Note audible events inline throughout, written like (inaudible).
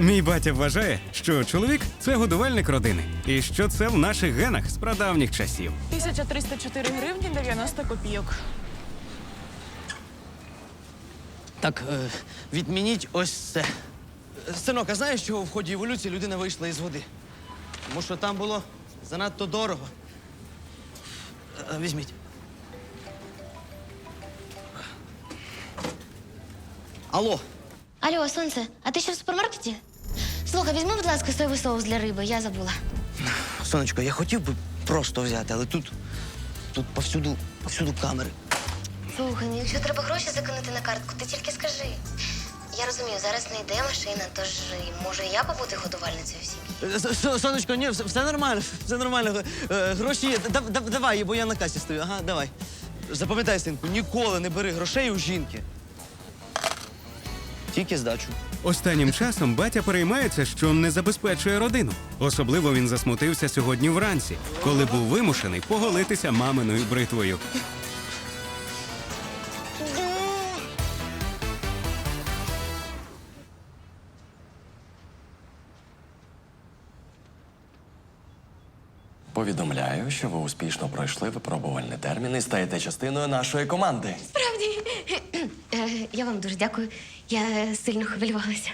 Мій батя вважає, що чоловік це годувальник родини, і що це в наших генах з прадавніх часів. 1304 гривні 90 копійок. Так, е, відмініть ось це. Синок, а знаєш, чого в ході еволюції людина вийшла із води? Тому що там було занадто дорого. Е, Візьміть. Алло, Алло, сонце, а ти що в супермаркеті? Слухай, візьми, будь ласка, соєвий соус для риби, я забула. сонечко, я хотів би просто взяти, але тут. Тут повсюду, повсюду камери. Слухай, ну якщо треба гроші закинути на картку, ти тільки скажи. Я розумію, зараз не йде машина, тож і можу і я побути годувальницею в сім'ї. Е, С- с- Сонечко, ні, все, все нормально, (laughs) все нормально. Е, Гроші є. Дав- дав- Давай, бо я на касі стою. Ага, давай. Запам'ятай, синку, ніколи не бери грошей у жінки. Тільки здачу. Останнім часом батя переймається, що не забезпечує родину. Особливо він засмутився сьогодні вранці, коли був вимушений поголитися маминою бритвою. Повідомляю, що ви успішно пройшли випробувальний термін і стаєте частиною нашої команди. Справді, Е, я вам дуже дякую. Я сильно хвилювалася.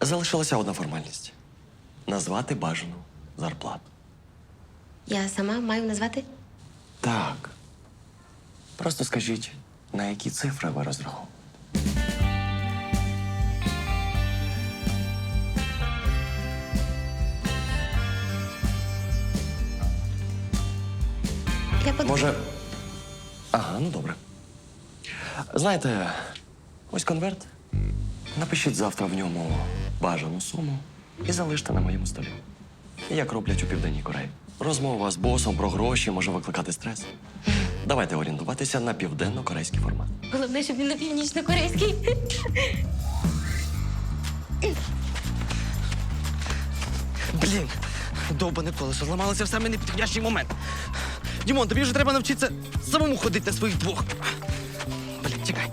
Залишилася одна формальність назвати бажану зарплату. Я сама маю назвати? Так. Просто скажіть, на які цифри ви розраховуєте? Я подумаю. Може. Ага, ну добре. Знаєте, ось конверт. Напишіть завтра в ньому бажану суму і залиште на моєму столі. Як роблять у Південній Кореї. Розмова з босом про гроші може викликати стрес. Давайте орієнтуватися на південно-корейський формат. Головне, щоб він на північно-корейський. Блін, довбане колесо зламалося в самий непідходящий момент. Дімон, тобі вже треба навчитися самому ходити на своїх двох. Блін, чекай.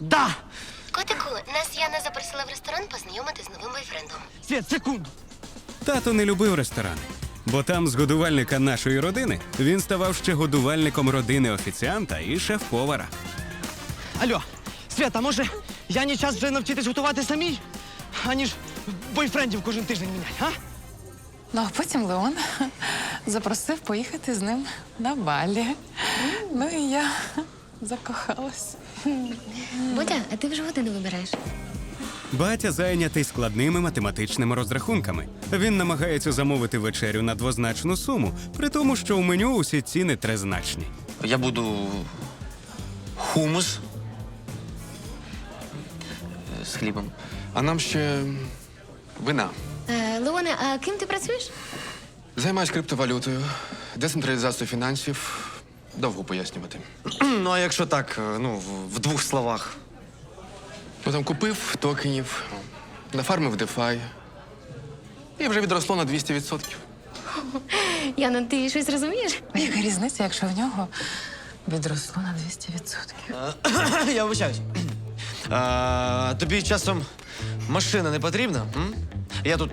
Да! Котику, нас Яна запросила в ресторан познайомити з новим бойфрендом. Свет, секунду. Тато не любив ресторани, бо там з годувальника нашої родини він ставав ще годувальником родини офіціанта і шеф-повара. Алло, Свет, а може Яні час вже навчитись готувати самій, аніж бойфрендів кожен тиждень міняти, а? Ну а потім Леон (laughs) запросив поїхати з ним на балі. Ну і я (laughs) закохалась. Бодя, а ти вже годину вибираєш. Батя зайнятий складними математичними розрахунками. Він намагається замовити вечерю на двозначну суму, при тому, що у меню усі ціни тризначні. Я буду хумус з хлібом. А нам ще вина. Е, Леоне, а ким ти працюєш? Займаюсь криптовалютою, децентралізацією фінансів. Довго пояснювати. (clears throat) Ну, а якщо так, е, ну, в- в двох словах. Потім купив токенів, нафармив DeFi. І вже відросло на 200%. (laughs) Яна, ти щось розумієш? А яка різниця, якщо в нього відросло на 200%? (clears throat) Я вибачаюсь. (clears throat) А, тобі часом машина не потрібна? М? Я тут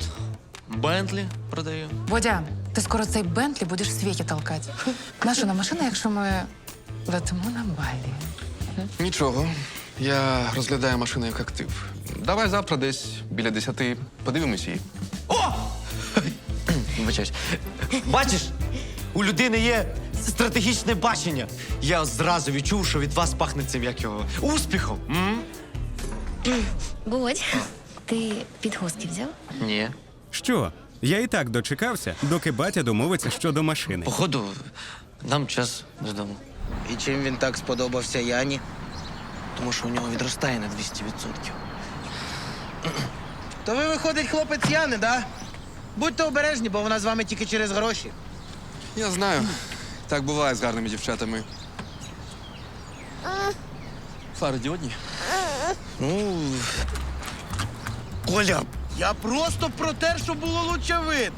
Бентлі продаю. Бодя, ти скоро цей Бентлі будеш в світі толкати. Наша на машина, якщо ми летимо на балі. Нічого. Я розглядаю машину як актив. Давай завтра десь біля 10 подивимось її. Вибачаюсь. Бачиш, у людини є стратегічне бачення. Я зразу відчув, що від вас пахне цим як його успіхом. М? Бодь, ти підгузки взяв? Ні. Що? Я і так дочекався, доки батя домовиться щодо машини. Походу, нам час додому. І чим він так сподобався Яні? Тому що у нього відростає на 200%. То ви, виходить, хлопець Яни, да? Будьте обережні, бо вона з вами тільки через гроші. Я знаю. Так буває з гарними дівчатами. Фарадіодні. Ну. Коля, я просто про те, що було лучше видно.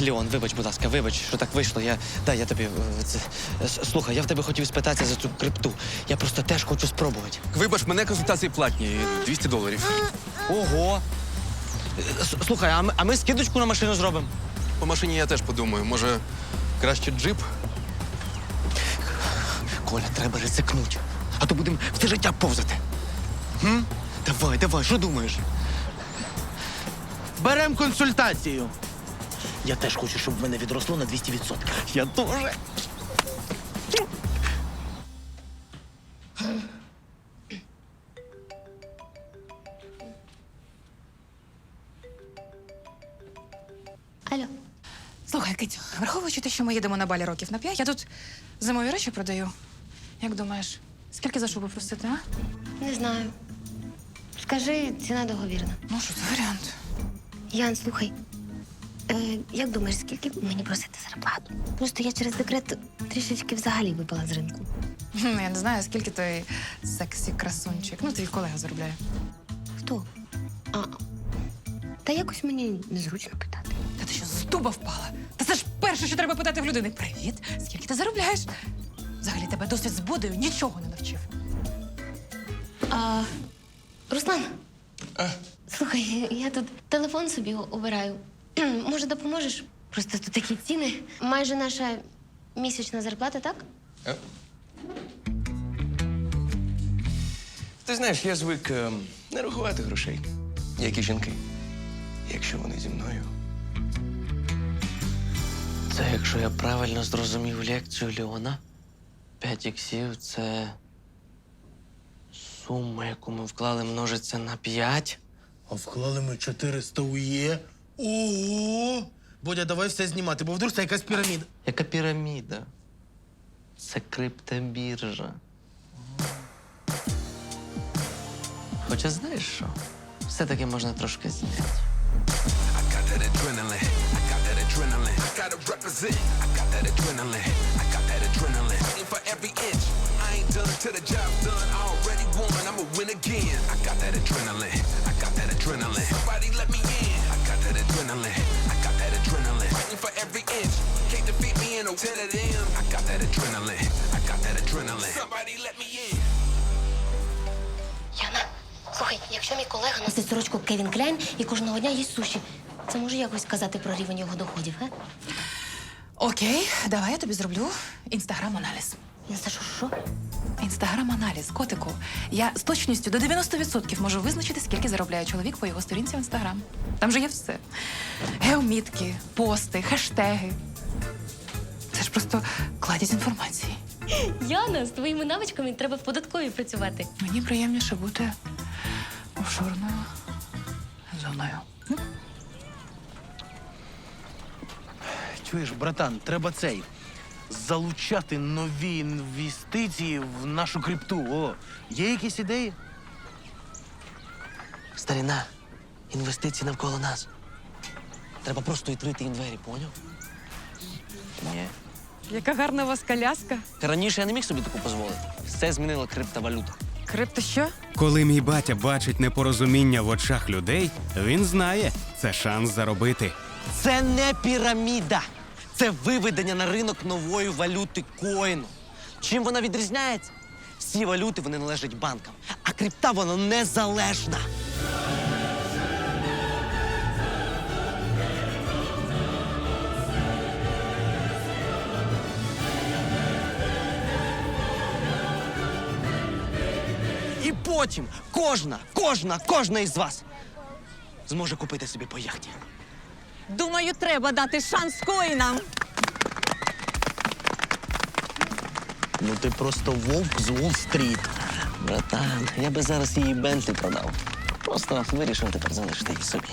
Леон, вибач, будь ласка, вибач, що так вийшло. Я, да, я тобі. е, Це, с- слухай, я в тебе хотів спитатися за цю крипту. Я просто теж хочу спробувати. Вибач, мене консультації платні 200 доларів. Ого! Е, с- Слухай, а ми, а ми скидочку на машину зробимо. По машині я теж подумаю, може, краще джип? Коля, треба ризикнути. А то будемо все життя повзати. М? Давай, давай, що думаєш? Берем консультацію. Я теж хочу, щоб в мене відросло на 200%. Я теж. Алло. Слухай, Китю, враховуючи те, що ми їдемо на балі років на п'ять, я тут зимові речі продаю. Як думаєш, скільки за шубу просити, а? Не знаю. Скажи, ціна договірна. Ну, що це варіант? Ян, слухай. Е, як думаєш, скільки мені просити зарплату? Просто я через декрет трішечки взагалі випала з ринку. Хм, Я не знаю, скільки той сексі красунчик. Ну, твій колега заробляє. Хто? А, та якось мені незручно питати. Та ти що, з дуба впала? Та це ж перше, що треба питати в людини. Привіт, скільки ти заробляєш? Взагалі тебе досвід з бодою нічого не навчив. А, Руслан. Слухай, я тут телефон собі обираю. (clears throat) Може, допоможеш? Просто тут такі ціни. Майже наша місячна зарплата, так? Ти знаєш, я звик е, не рахувати грошей, як і жінки. Якщо вони зі мною. Це якщо я правильно зрозумів лекцію Леона, 5 іксів це сума, яку ми вклали, множиться на 5. А вклали ми 400 УЄ. Ого! Бодя, давай все знімати, бо вдруг це якась піраміда. Яка піраміда? Це криптобіржа. Хоча знаєш що? Все-таки можна трошки зняти. got that adrenaline. I got that adrenaline. I gotta represent. I got that adrenaline. I got that adrenaline. Fighting for every inch. Done till the job's done. I already won. I'ma win again. I got that adrenaline. I got that adrenaline. Somebody let me in. I got that adrenaline. I got that adrenaline. Fighting for every inch. Can't defeat me in no ten of them. I got that adrenaline. I got that adrenaline. Somebody let me in. Яна, слухай, якщо мій колега носить сорочку Кевін Кляйн і кожного дня їсть суші, це може якось сказати про рівень його доходів, га? Окей, давай я тобі зроблю інстаграм-аналіз. Ну, це що, що? Інстаграм-аналіз, котику. Я з точністю до 90% можу визначити, скільки заробляє чоловік по його сторінці в інстаграм. Там же є все: геомітки, пости, хештеги. Це ж просто кладість інформації. Яна, з твоїми навичками треба в податковій працювати. Мені приємніше бути офшорною зоною. Чуєш, братан, треба цей. Залучати нові інвестиції в нашу крипту. О, є якісь ідеї? Старіна, інвестиції навколо нас. Треба просто відкрити їм двері, поняв? Ні. Яка гарна у вас коляска. Раніше я не міг собі таку дозволити. Все змінила криптовалюта. Крипто що? Коли мій батя бачить непорозуміння в очах людей, він знає, це шанс заробити. Це не піраміда. Це виведення на ринок нової валюти коїну. Чим вона відрізняється? Всі валюти вони належать банкам, а крипта вона незалежна. І потім кожна, кожна, кожна із вас зможе купити собі по яхті. Думаю, треба дати шанс коїнам. Ну ти просто вовк з Уолл-стріт. Братан, я би зараз її Бентлі продав. Просто вирішив тепер залишити її собі.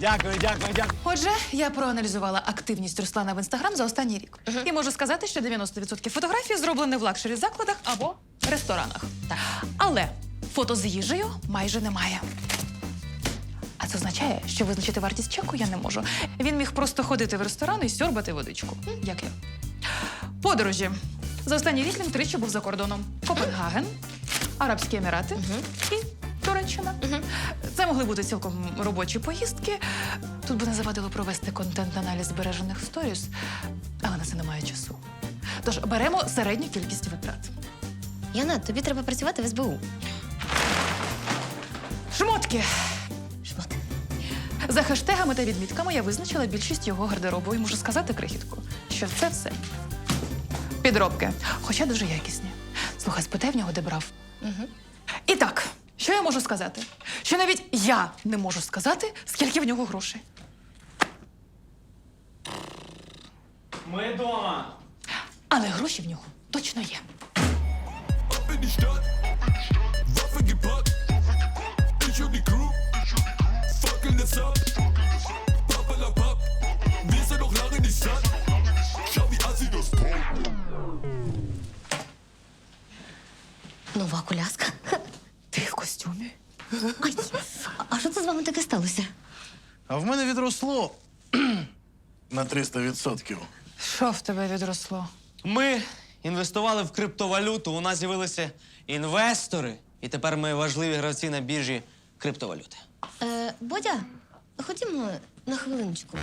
Дякую, дякую, дякую. Отже, я проаналізувала активність Руслана в інстаграм за останній рік. І можу сказати, що 90% фотографій зроблені в лакшері закладах або ресторанах. Але фото з їжею майже немає. А це означає, що визначити вартість чеку я не можу. Він міг просто ходити в ресторан і сьорбати водичку. М, Як я. Подорожі. За останній рік він тричі був за кордоном: Копенгаген, Арабські Емірати і Туреччина. Це могли бути цілком робочі поїздки. Тут би не завадило провести контент-аналіз збережених сторіс, але на це немає часу. Тож беремо середню кількість витрат. Яна, тобі треба працювати в СБУ. Шмотки! За хештегами та відмітками я визначила більшість його гардеробу і можу сказати крихітку, що це все підробки, хоча дуже якісні. Слухай, спитай в нього, де брав. Угу. І так, що я можу сказати? Що навіть я не можу сказати, скільки в нього грошей. Ми вдома. Але гроші в нього точно є. Up в мене відросло (clears throat) на 300%. Що в тебе відросло? Ми інвестували в криптовалюту. У нас з'явилися інвестори, і тепер ми важливі гравці на біржі криптовалюти. Е, Бодя, ходімо на хвилиночку.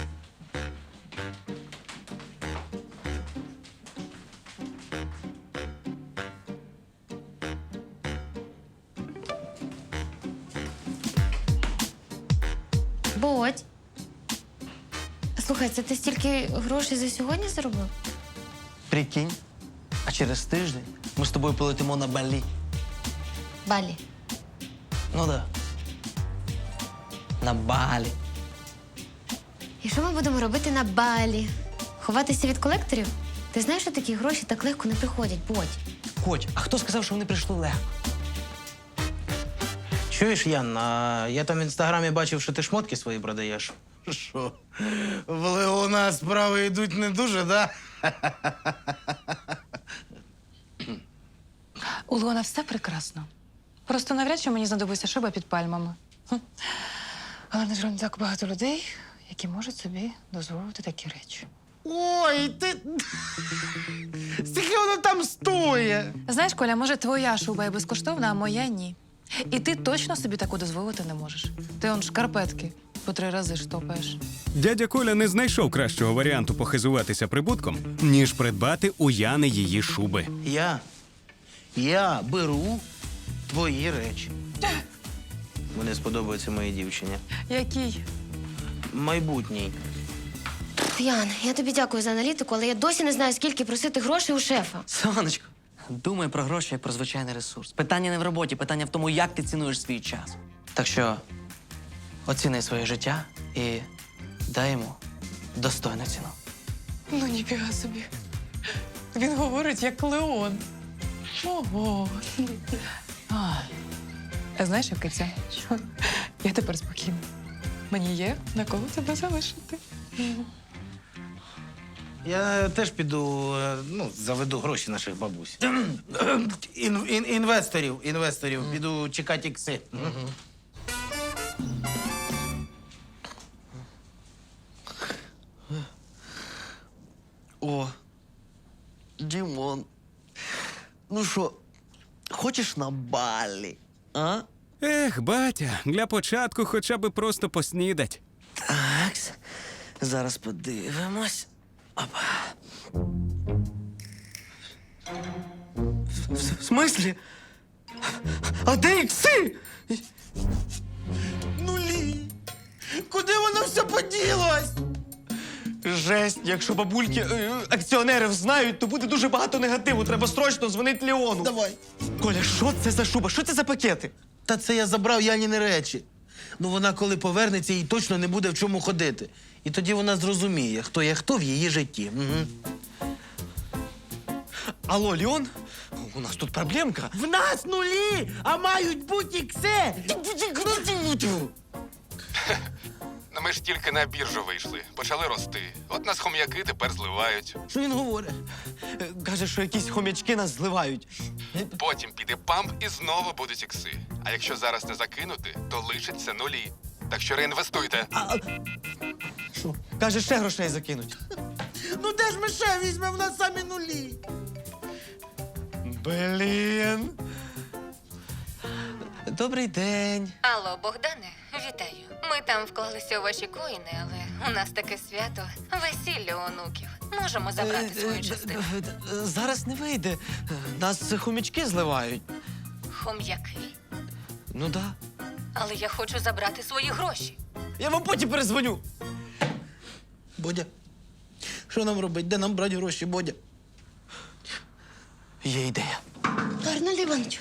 Бодь. Слухай, це ти стільки грошей за сьогодні заробив? Прикинь, а через тиждень ми з тобою полетимо на Балі. Балі. Ну да. На Балі. І що ми будемо робити на балі? Ховатися від колекторів? Ти знаєш, що такі гроші так легко не приходять, Бодь. Коть, а хто сказав, що вони прийшли легко? Чуєш, Ян, а я там в інстаграмі бачив, що ти шмотки свої продаєш. Що? В Леона справи йдуть не дуже, да? У Леона все прекрасно. Просто навряд чи мені знадобиться шиба під пальмами. Хм. Але на жаль, не так багато людей, які можуть собі дозволити такі речі. Ой, ти. Скільки воно там стоїть? Знаєш, Коля, може, твоя шуба є безкоштовна, а моя ні. І ти точно собі таку дозволити не можеш. Ти он шкарпетки по три рази штопаєш. Дядя Коля не знайшов кращого варіанту похизуватися прибутком, ніж придбати у Яни її шуби. Я. Я беру твої речі. Вони сподобаються моїй дівчині. Який? Майбутній. Ян, я тобі дякую за аналітику, але я досі не знаю, скільки просити грошей у шефа. Сонечко, думай про гроші як про звичайний ресурс. Питання не в роботі, питання в тому, як ти цінуєш свій час. Так що оціни своє життя і дай йому достойну ціну. Ну, ніфіга собі. Він говорить як Леон. Ого. А, а знаєш, Киця? Я тепер спокійна. Мені є на кого тебе залишити. Я теж піду, е, ну, заведу гроші наших бабусь. Ін, ін, інвесторів, інвесторів. Піду чекати ікси. Що, хочеш на балі? А? Ех, батя, для початку хоча б просто поснідать. Такс. Зараз подивимось. Опа. В, в, в смислі? А де ікси? Нулі! Куди воно все поділось? Жесть, якщо бабульки е, акціонери знають, то буде дуже багато негативу. Треба срочно дзвонити Леону. Давай. Коля, що це за шуба? Що це за пакети? Та це я забрав Яніни речі. Ну вона, коли повернеться, їй точно не буде в чому ходити. І тоді вона зрозуміє, хто є хто в її житті. Угу. Алло, Леон? У нас тут проблемка. В нас нулі, а мають бути ікси. Ну, ми ж тільки на біржу вийшли, почали рости. От нас хом'яки тепер зливають. Що він говорить? Е, Каже, що якісь хомячки нас зливають. Потім піде памп і знову будуть ікси. А якщо зараз не закинути, то лишаться нулі. Так що реінвестуйте. Каже, ще грошей закинуть. Ну де ж ми ще візьмемо в нас самі нулі? Блін. Добрий день. Алло, Богдане, Вітаю. Ми там вклалися у ваші коїни, але у нас таке свято весілля онуків. Можемо забрати Е, свою е, частину. е, е, Зараз не вийде. Е, Нас хомячки зливають. Хом'яки. Ну да. Але я хочу забрати свої гроші. Я вам потім перезвоню. Бодя, що нам робити? Де нам брати гроші, Бодя? Є ідея. Арнольд Іванович.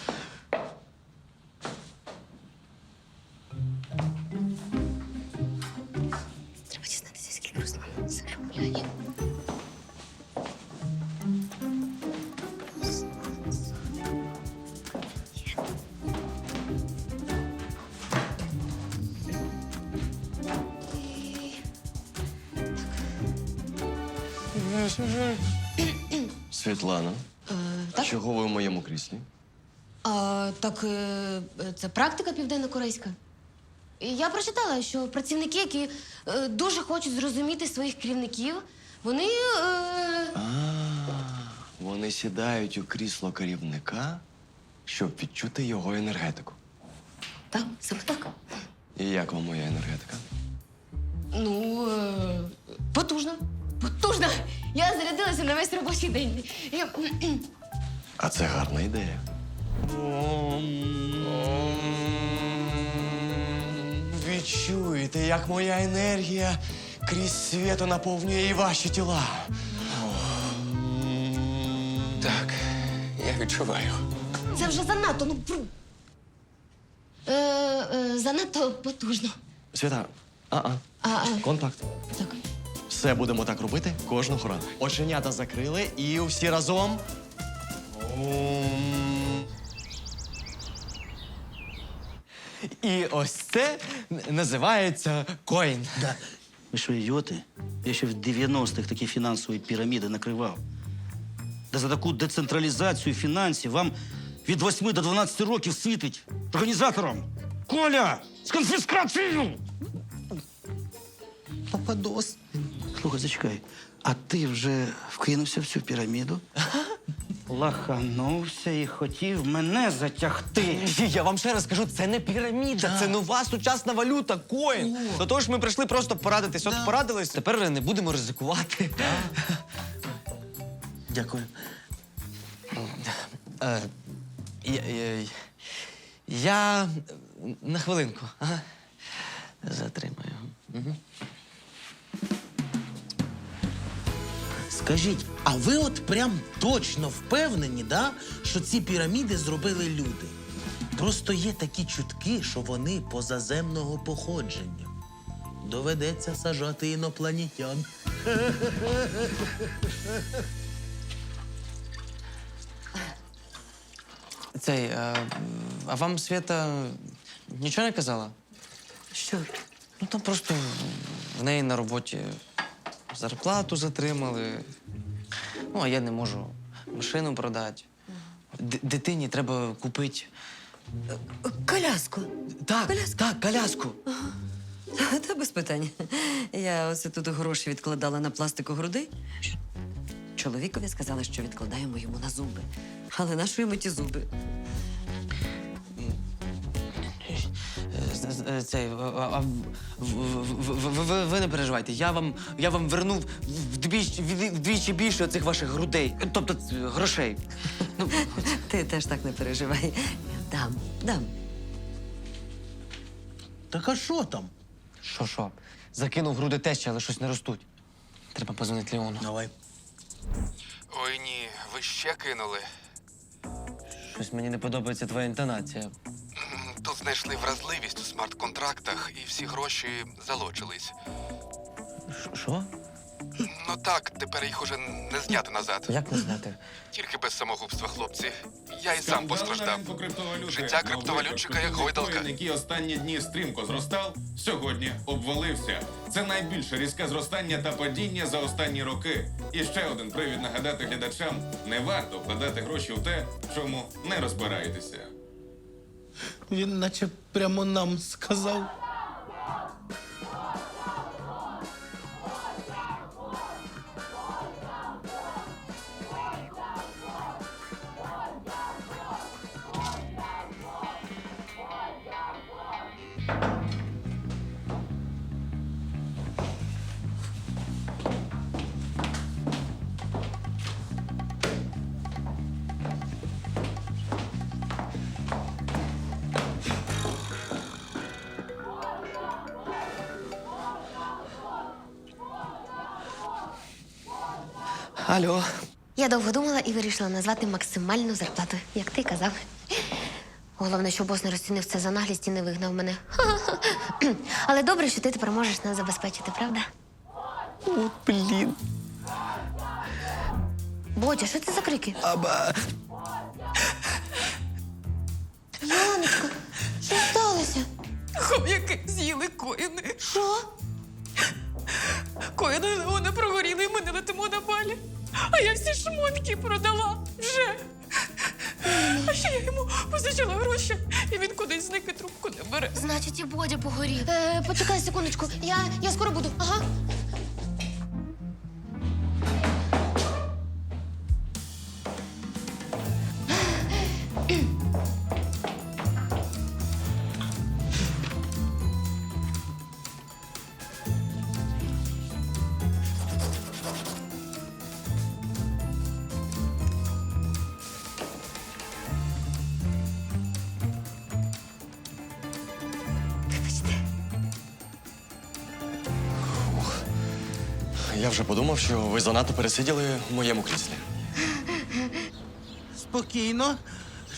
Світлана, так? чого ви в моєму кріслі? А, так е, це практика південно-корейська. І Я прочитала, що працівники, які е, дуже хочуть зрозуміти своїх керівників, вони. Е, А, вони сідають у крісло керівника, щоб відчути його енергетику. так, саме так. І як вам моя енергетика? Ну, е, потужно. Потужно. Я зарядилася на весь робочий день. Я... А це гарна ідея. Відчуєте, як моя енергія крізь світу наповнює і ваші тіла. Так, я відчуваю. Це вже занадто, ну. пру. Е, е, занадто потужно. Свята, а-а, А, а, контакт. так. Все будемо так робити кожного разу. Оченята закрили і всі разом. Ом. І ось це н- називається коін. Да. Ви що, ідіоти? Я ще в 90-х такі фінансові піраміди накривав. Да за таку децентралізацію фінансів вам від 8 до 12 років світить організатором. Коля! З конфіскацією! Пападос. Слухай, зачекай. А ти вже вкинувся в цю піраміду? (laughs) Лаханувся і хотів мене затягти. Я вам ще раз кажу, це не піраміда, це нова сучасна валюта, коін. До того ж, ми прийшли просто порадитись. От порадились, тепер не будемо ризикувати. (laughs) Дякую. Е, я, я, я на хвилинку. Ага. Затримаю. Скажіть, а ви от прям точно впевнені, да, що ці піраміди зробили люди? Просто є такі чутки, що вони позаземного походження. Доведеться сажати інопланетян. Цей, е, а вам Свята нічого не казала? Що? Ну там просто в неї на роботі зарплату затримали. Ну, а я не можу машину продати. Д- дитині треба купити. Коляску. Так, Коляску? так, коляску. Та без питань. Я ось тут гроші відкладала на пластику груди. Чоловікові сказали, що відкладаємо йому на зуби. Але нашої йому ті зуби? Цей, а- а в- в- в- в- ви, ви не переживайте. Я вам, я вам вернув вдвічі, вдвічі більше цих ваших грудей, тобто грошей. Ну, (laughs) Ти теж так не переживай. Дам, дам. Так а що там? що, що? Закинув груди тещі, але щось не ростуть. Треба позвонити Леону. Давай. Ой ні, ви ще кинули. Щось мені не подобається твоя інтонація. Тут знайшли вразливість у смарт-контрактах і всі гроші залочились. Що? Ну так, тепер їх уже не зняти назад. Як не знати? Тільки без самогубства, хлопці. Я і сам постраждав. Життя криптовалютчика як гойдалка. який останні дні стрімко зростав, сьогодні обвалився. Це найбільше різке зростання та падіння за останні роки. І ще один привід нагадати глядачам: не варто вкладати гроші в те, в чому не розбираєтеся. Він наче прямо нам сказав. Алло. Я довго думала і вирішила назвати максимальну зарплату, як ти казав. Головне, що бос не розцінив це за наглість і не вигнав мене. (clears throat) Але добре, що ти тепер можеш нас забезпечити, правда? От блін. Бодя, що це за крики? Аба. Яночко, що сталося? Хом'яки з'їли коїни. Що? Коїни Леона прогоріли, і ми не летимо на балі. А я всі шмотки продала вже. А ще я йому позичила гроші, і він кудись зник і трубку не бере. Значить, і Бодя погорів. Е, почекай секундочку. Я, я скоро буду. Ага. Я вже подумав, що ви занадто пересиділи в моєму кріслі. Спокійно.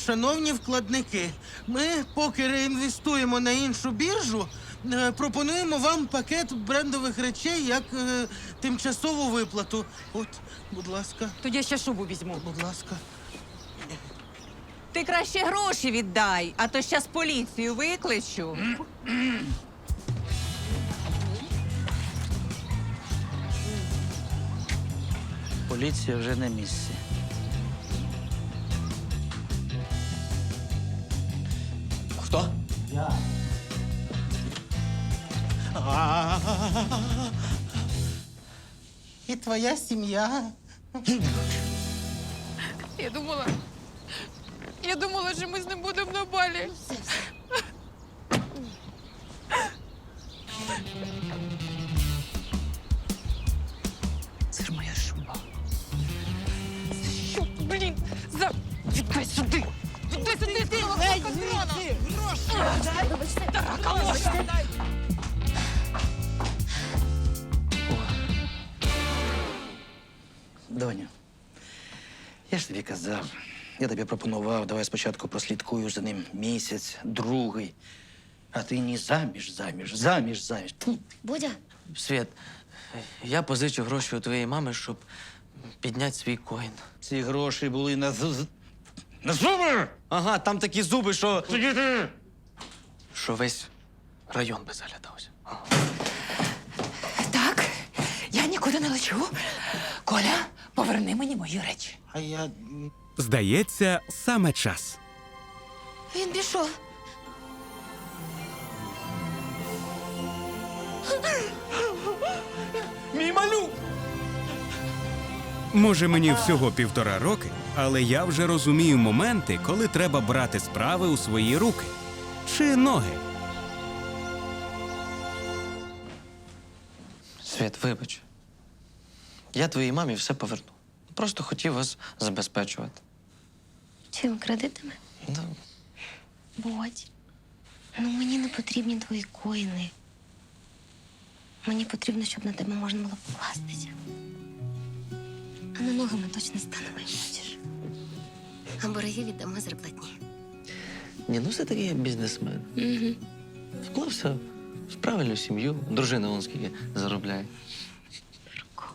Шановні вкладники, ми поки реінвестуємо на іншу біржу, е, пропонуємо вам пакет брендових речей як е, тимчасову виплату. От, будь ласка, Тоді я ще шубу візьму. будь ласка. Ти краще гроші віддай, а то щас поліцію викличу. Поліція вже на місці. Хто? І твоя сім'я. Я думала. Я думала, що ми з ним будемо на балі. Віддай сюди! Віддай сюди! Ти, Доню, я ж тобі казав. Я тобі пропонував, давай спочатку прослідкую за ним місяць, другий. А ти ні заміж, заміж, заміж, заміж. Тьфу. Бодя, Світ, я позичу гроші у твоєї мами, щоб підняти свій коін. Ці гроші були на з- з- на зуби! Ага, там такі зуби, що. Що весь район би заглядався. Так, я нікуди не лечу. Коля, поверни мені мої речі. А я. Здається, саме час. він пішов. Мій малюк! Може, мені всього півтора роки, але я вже розумію моменти, коли треба брати справи у свої руки чи ноги. Світ, вибач. Я твоїй мамі все поверну. Просто хотів вас забезпечувати. Чим кредитами? Да. Бодь, ну мені не потрібні твої коїни. Мені потрібно, щоб на тебе можна було покластися. А на ноги ми точно станемо, як хочеш. А борги віддамо зарплатні. Ні, ну все таки я бізнесмен. Угу. Вклався в правильну сім'ю. Дружина вон скільки заробляє. Марко.